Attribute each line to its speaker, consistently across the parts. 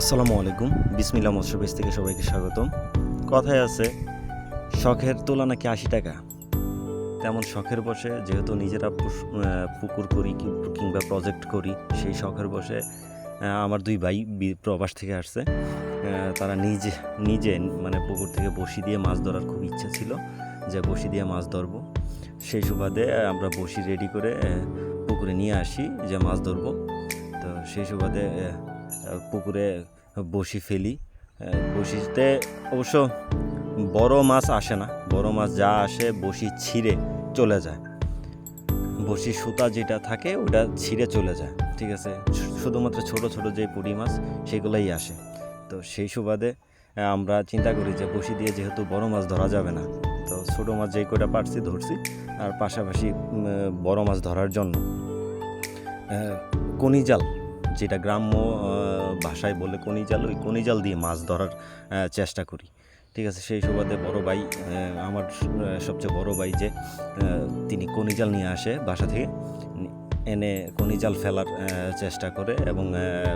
Speaker 1: আসসালামু আলাইকুম। বিসমিল্লা মৎস্যবেশ থেকে সবাইকে স্বাগতম। কথায় আছে, শখের তোলা নাকি আশি টাকা? তেমন শখের বসে যেহেতু নিজেরা পুকুর করি কিংবা প্রজেক্ট করি, সেই শখের বসে আমার দুই ভাই প্রবাস থেকে আসছে। তারা নিজে নিজে মানে পুকুর থেকে বসি দিয়ে মাছ ধরার খুব ইচ্ছা ছিল যে বসি দিয়ে মাছ ধরবো। সেই সুবাদে আমরা বসি রেডি করে পুকুরে নিয়ে আসি যে মাছ ধরবো। তো সেই সুবাদে পুকুরে বসি ফেলি। বসিতে অবশ্য বড় মাছ আসে না। বড় মাছ যা আসে বসি ছিঁড়ে চলে যায়। বসি সুতা যেটা থাকে ওটা ছিঁড়ে চলে যায়, ঠিক আছে? শুধুমাত্র ছোট ছোট যে পুঁটি মাছ সেগুলোই আসে। তো সেই সুবাদে আমরা চিন্তা করি যে বসি দিয়ে যেহেতু বড় মাছ ধরা যাবে না, তো ছোট মাছ যেই কটা পারছি ধরছি, আর পাশাপাশি বড় মাছ ধরার জন্য। কনিজাল যেটা গ্রাম্য ভাষায় বলে কনিজাল ওই কনিজাল দিয়ে মাছ ধরার চেষ্টা করি। ঠিক আছে, সেই সুবাদে বড় ভাই আমার সবচেয়ে বড় ভাই যে তিনি কনিজাল নিয়ে আসে বাসা থেকে এনে কনিজাল ফেলার চেষ্টা করে এবং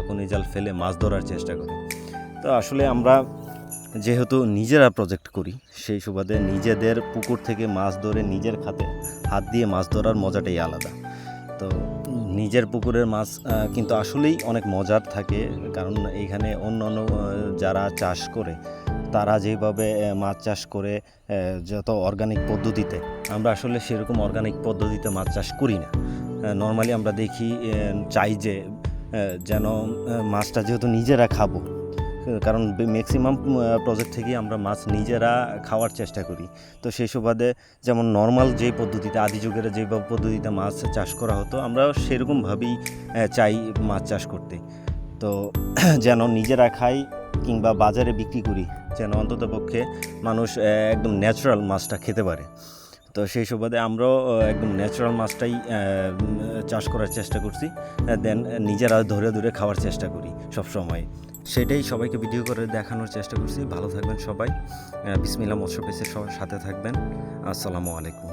Speaker 1: কনিজাল ফেলে মাছ ধরার চেষ্টা করে। তো আসলে আমরা যেহেতু নিজেরা প্রজেক্ট করি, সেই সুবাদে নিজেদের পুকুর থেকে মাছ ধরে নিজের খাতে হাত দিয়ে মাছ ধরার মজাটাই আলাদা। তো নিজের পুকুরের মাছ কিন্তু আসলেই অনেক মজার থাকে। কারণ এইখানে অন্য অন্য যারা চাষ করে, তারা যেভাবে মাছ চাষ করে যত অর্গানিক পদ্ধতিতে, আমরা আসলে সেরকম অর্গানিক পদ্ধতিতে মাছ চাষ করি না। নর্মালি আমরা দেখি চাই যে যেন মাছটা যেহেতু নিজেরা খাব কারণ ম্যাক্সিমাম প্রজেক্ট থেকেই আমরা মাছ নিজেরা খাওয়ার চেষ্টা করি। তো সেই সুবাদে যেমন নর্মাল যে পদ্ধতিতে, আদি যুগের যে পদ্ধতিতে মাছ চাষ করা হতো আমরা সেরকমভাবেই চাই মাছ চাষ করতে। তো যেন নিজেরা খাই কিংবা বাজারে বিক্রি করি, যেন অন্ততপক্ষে মানুষ একদম ন্যাচারাল মাছটা খেতে পারে। তো সেই সুবাদে আমরাও একদম ন্যাচারাল মাছটাই চাষ করার চেষ্টা করছি। দেন নিজেরা ধরে ধরে খাওয়ার চেষ্টা করি সব সময় সেটাই সবাইকে ভিডিও করে দেখানোর চেষ্টা করছি। ভালো থাকবেন সবাই। বিসমিল্লা মৎস্য পেসের সবার সাথে থাকবেন। আসসালামু আলাইকুম।